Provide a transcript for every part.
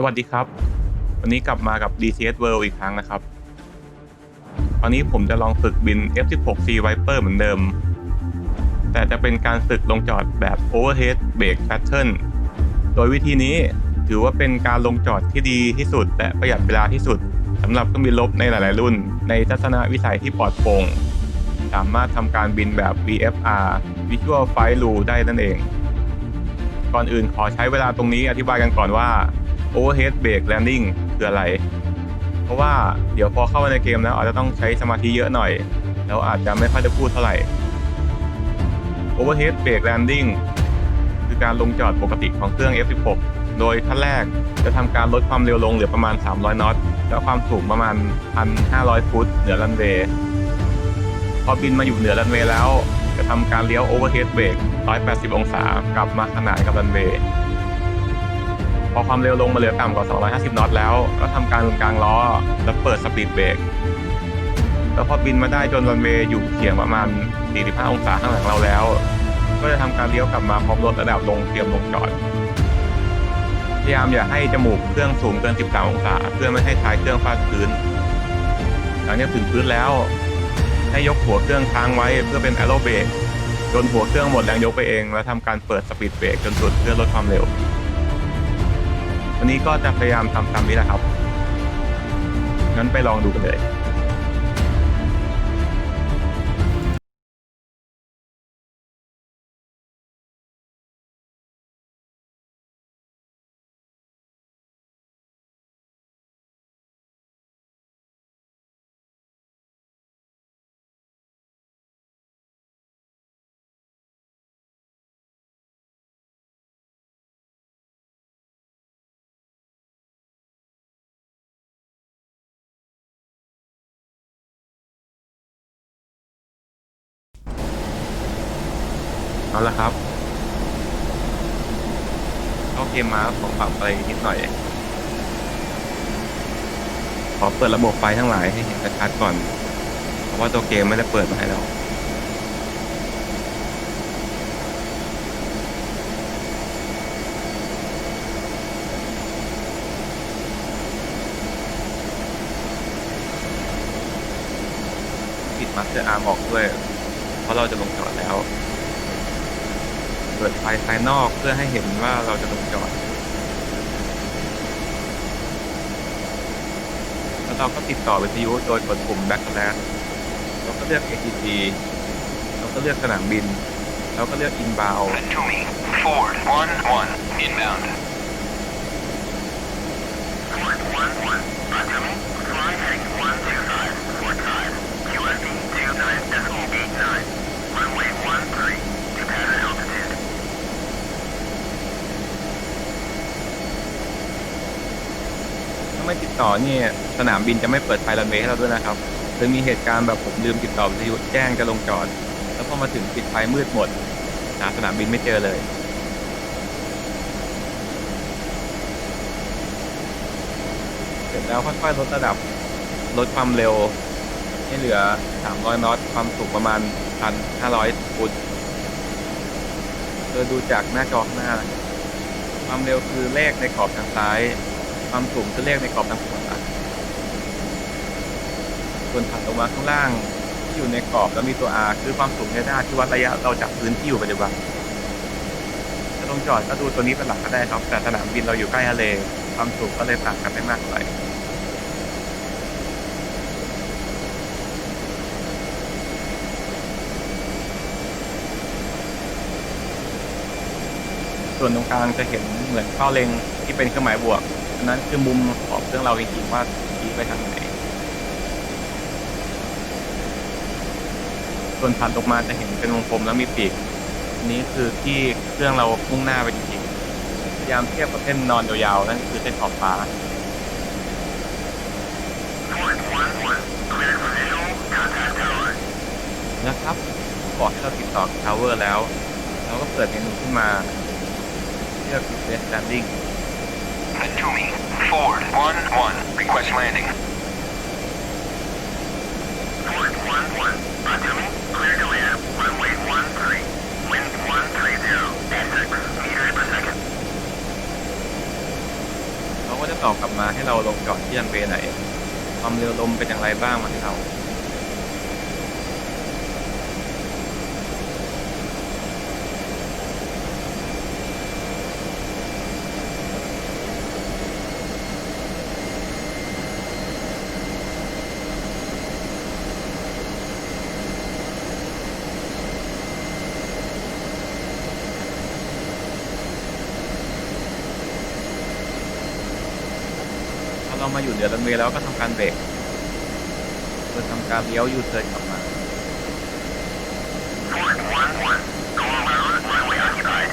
สวัสดีครับ วันนี้กลับมากับ DCS World อีกครั้งนะครับ ตอนนี้ผมจะลองฝึกบิน F16C Viper เหมือนเดิม แต่จะเป็นการฝึกลงจอดแบบ Overhead Brake Pattern โดยวิธีนี้ถือว่าเป็นการลงจอดที่ดีที่สุด และประหยัดเวลาที่สุดสำหรับเครื่องบินรบในหลาย ๆ รุ่น ในทัศนวิสัยที่ปลอดโปร่งสามารถทำการบินแบบ VFR Visual Flight Rule ได้นั่นเอง ก่อนอื่นขอใช้เวลาตรงนี้อธิบายกันก่อนว่า Overhead Brake Landing คืออะไร เพราะว่าเดี๋ยวพอเข้ามาในเกมแล้วอาจจะต้องใช้สมาธิเยอะหน่อย แล้วอาจจะไม่ค่อยได้พูดเท่าไหร่ Overhead Brake Landing คือการลงจอดปกติของเครื่อง F16 โดยขั้นแรกจะทำการลดความเร็วลงเหลือประมาณ 300นอต และความสูงประมาณ 1,500 ฟุตเหนือรันเวย์พอบินมาอยู่เหนือรันเวย์แล้ว จะทำการเลี้ยว Overhead Brake 180 องศากลับมาขนานกับรันเวย์ พอความเร็วลงมาเหลือต่ำกว่า 250นอตแล้ว ก็ทำการกลางล้อ และเปิดสปีดเบรก แล้วพอบินมาได้จนรันเวย์อยู่เฉียงประมาณ 45 องศาข้างหลังเราแล้ว ก็จะทำการเลี้ยวกลับมาพร้อมลดระดับลงเตรียมลงจอด พยายามอย่าให้จมูกเครื่องสูงเกิน 13 องศา เพื่อไม่ให้ท้ายเครื่องฟาดพื้น หลังจากถึงพื้นแล้ว ให้ยกหัวเครื่องค้างไว้เพื่อเป็นแอโรเบรกจนหัวเครื่องหมดแรงยกไปเอง แล้วทำการเปิดสปีดเบรกจนสุดเพื่อลดความเร็ว วันนี้ก็จะพยายามทำตามนี้แหละครับ งั้นไปลองดูกันเลย เอาละครับเข้าเกมมาผมปรับไรนิดหน่อย ขอเปิดระบบไฟทั้งหลายให้เห็นชัดก่อน เพราะว่าตัวเกมไม่ได้เปิดมาให้เราปิดมาสเตอร์อาร์มออกด้วย เพราะเราจะลงจอดแล้ว เปิดไฟภายนอกเพื่อให้เห็นว่าเราจะลงจอด แล้วเราก็ติดต่อวิทยุโดยกดปุ่ม backslash เราก็เลือก ATG เราก็เลือกสนามบินแล้วก็เลือก inbound Natumi, Ford, 1-1, inbound 1-1, Natumi, fly heading 125, Ford 5, QSD 29.89, runway 13, to pattern altitude. ถ้าไม่ ต่อนี่สนามบินจะไม่เปิดไฟรันเวย์ให้เราด้วยนะครับหรือมีเหตุการณ์แบบผมลืมติดต่อวิทยุแจ้งจะลงจอด แล้วพอมาถึงปิดไฟมืดหมดหาสนามบินไม่เจอเลย เสร็จแล้วค่อยๆลดระดับลดความเร็ว ให้เหลือ 300 นอตความสูงประมาณ 1,500 ฟุตเธอดูจากหน้าจอข้างหน้า ความเร็วคือเลขในกรอบทางซ้าย ความสูงคือเลขในกรอบทางขวาส่วนถัดลงมาข้างล่างที่อยู่ในกรอบแล้วมีตัว R คือความสูงเรดาร์ที่วัดระยะเราจากพื้นที่อยู่ปัจจุบันถ้าลงจอดก็ดูตัวนี้เป็นหลักก็ได้ครับ แต่สนามบินเราอยู่ใกล้ทะเล ความสูงก็เลยต่างกันไม่มากเท่าไหร่ส่วนตรงกลางจะเห็นเหมือนเป้าเล็งที่เป็นเครื่องหมายบวก นนั้นคือมุมของเครื่องเราจริงๆว่าชี้ไปทางไหน ส่วนถัดออกมาจะเห็นเป็นวงกลมแล้วมีปีก นี้คือที่เครื่องเรามุ่งหน้าไปจริงๆพยายามเทียบกับเส้นนอนยาวๆนั่นคือเส้นขอบฟ้านะครับบอกให้เราติดต่อทาวเวอร์แล้ว เราก็เปิดเมนูขึ้นมาเลือก Request Landing Natumi, Ford 1-1, request landing. Ford 1-1, Natumi, clear to land, runway 13, wind 130, at 6 meters per second. เราก็จะมาให้เราลงจอดที่รันเวย์ไหน ความเร็วลมเป็นอย่างไรบ้างมาให้เรา มาอยู่เหนือรันเวย์แล้วก็ทำการเบรกเพื่อทำการเลี้ยวยูเทิร์นกลับมา Fort 1-1. Going around, runway occupied.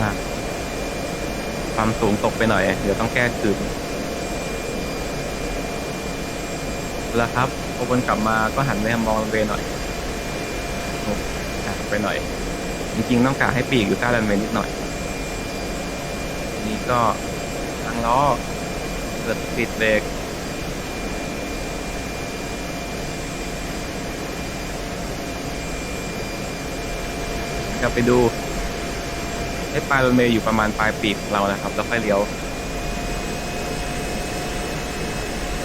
อ่าความ สูงตกไปหน่อย เดี๋ยวต้องแก้คืนแล้วครับพอวนกลับมาก็หันไปมองรันเวย์หน่อยหันไปหน่อย จริงๆต้องกะให้ปีกอยู่ใต้รันเวย์นิดหน่อยนนี้ก็ทางล้อเกิดปิดเบรกกลับไปดู ให้ปลายรถเมย์อยู่ประมาณปลายปีกของเรานะครับ แล้วค่อยเลี้ยว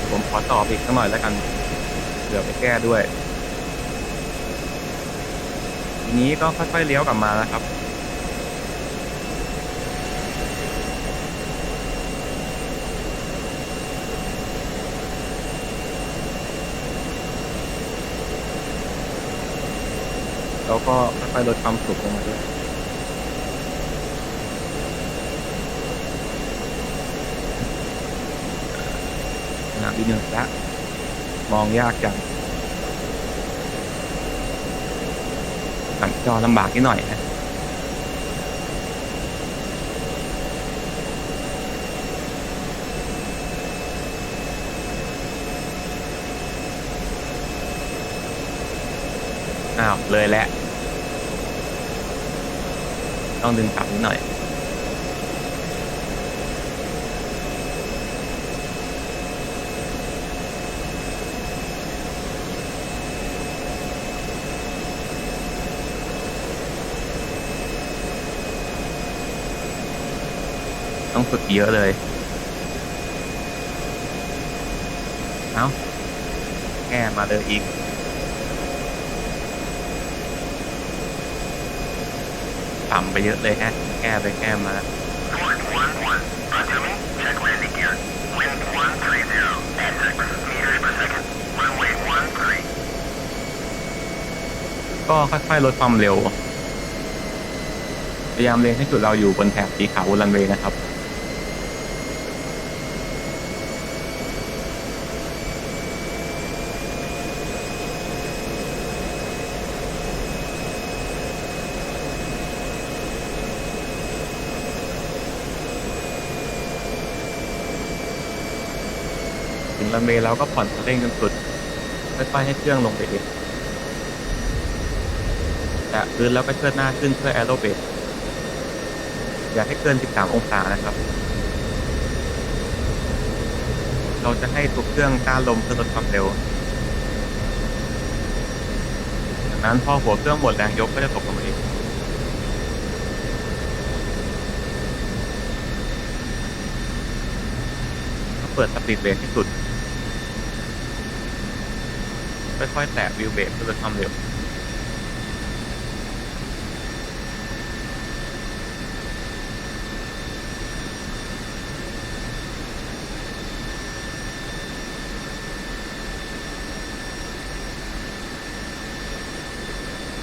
ผมขอตอบอีกสักหน่อยแล้วกันเดี๋ยวไปแก้ด้วย ทีนี้ก็ค่อยๆเลี้ยวกลับมานะครับแล้วก็ค่อยๆลดความสูงลงมาด้วย สนามบินหนึ่งละมองยากจังสัญจรลำบากนิดหน่อยนะอ้าวเลยแล้วต้องดึงกลับนิดหน่อย ฝึกเยอะเลย เอาแก้มาเลยอีก ต่ำไปเยอะเลยฮะ แก้ไปแก้มา ก็ค่อยๆลดความเร็วพยายามเล็งให้จุดเราอยู่บนแถบสีขาวบนรันเวย์นะครับ ถึงรันเวย์แล้วก็ผ่อนเร่งจนสุดค่อยๆให้เครื่องลงไปเองแตะพื้นแล้วก็เชิดหน้าขึ้นเพื่อแอโรเบรกอย่าให้เกิน 13 องศานะครับ เราจะให้ตัวเครื่องต้านลมเพื่อลดความเร็ว จากนั้นพอหัวเครื่องหมดแรงยกก็จะตกลงมาเองก็เปิดสปีดเบรกที่สุด ค่อยๆแตะวิวเบรกเพื่อลดความเร็ว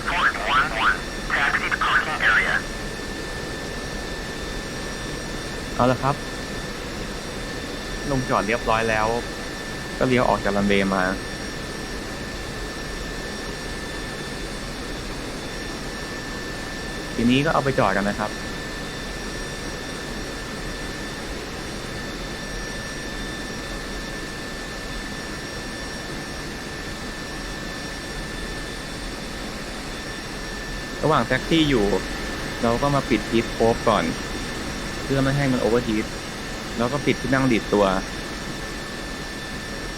Fort 1-1. Taxi to parking area. เอาละครับ ลงจอดเรียบร้อยแล้ว ก็เลี้ยวออกจากรันเวย์มา ทีนี้ก็เอาไปจอดกันนะครับ ระหว่างแท็กซี่อยู่ เราก็มาปิดฮีทโคฟก่อน เพื่อไม่ให้มันโอเวอร์ฮีทแล้วก็ปิดที่นั่งดีดตัว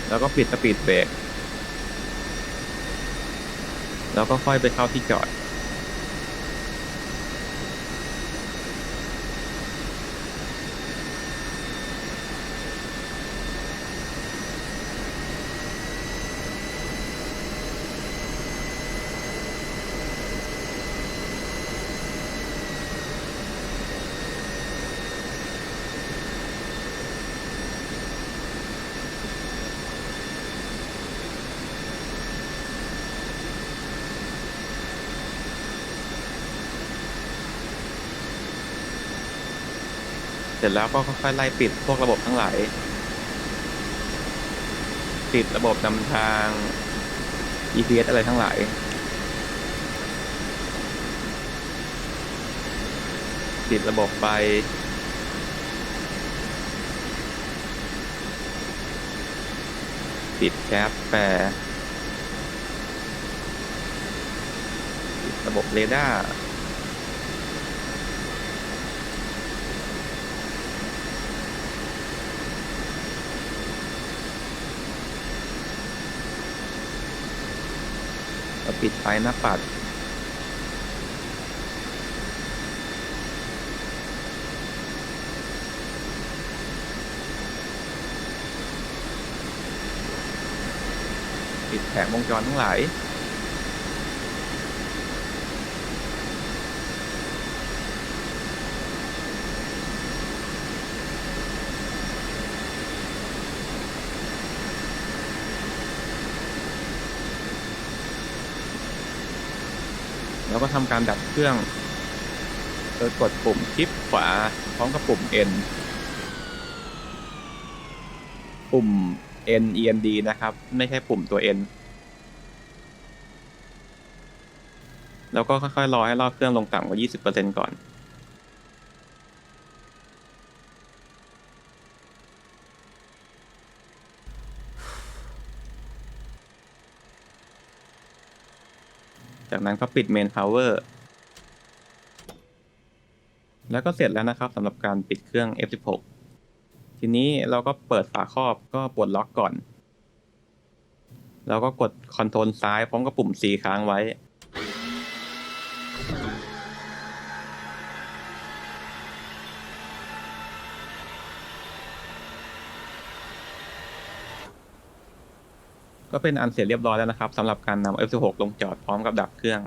แล้วก็ปิดสปีดเบรกแล้วก็ค่อยไปเข้าที่จอด ร็จแล้วก็ค่อยๆไล่ปิดพวกระบบทั้งหลายปิดระบบนำทาง EPS อะไรทั้งหลายปิดระบบไฟปิดแคปแปรปิดระบบเรดาร์ ปิดไฟหน้าปัด ปิดแผงวงจรทั้งหลาย แล้วก็ทำการดับเครื่อง โดยกดปุ่มคลิปขวาพร้อมกับปุ่ม N ปุ่ม N E N D นะครับ ไม่ใช่ปุ่มตัว N แล้วก็ค่อยๆรอให้รอบเครื่องลงต่ำกว่า 20%ก่อน จากนั้นก็ปิด Main Power แล้วก็เสร็จแล้วนะครับสำหรับการปิดเครื่อง F16 ทีนี้เราก็เปิดฝาครอบก็ปลดล็อกก่อนเราก็กดคอนโทรลซ้ายพร้อมกับปุ่ม C ค้างไว้ ก็เป็นอันเสร็จเรียบร้อยแล้วนะครับสำหรับการนำ F16 ลงจอดพร้อมกับดับเครื่อง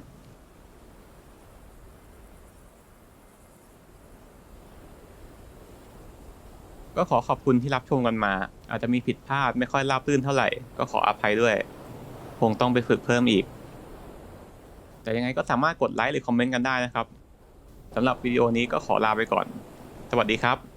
ก็ขอขอบคุณที่รับชมกันมา อาจจะมีผิดพลาดไม่ค่อยราบรื่นเท่าไหร่ ก็ขออภัยด้วย คงต้องไปฝึกเพิ่มอีก แต่ยังไงก็สามารถกดไลค์หรือคอมเมนต์กันได้นะครับสำหรับวิดีโอนี้ก็ขอลาไปก่อน สวัสดีครับ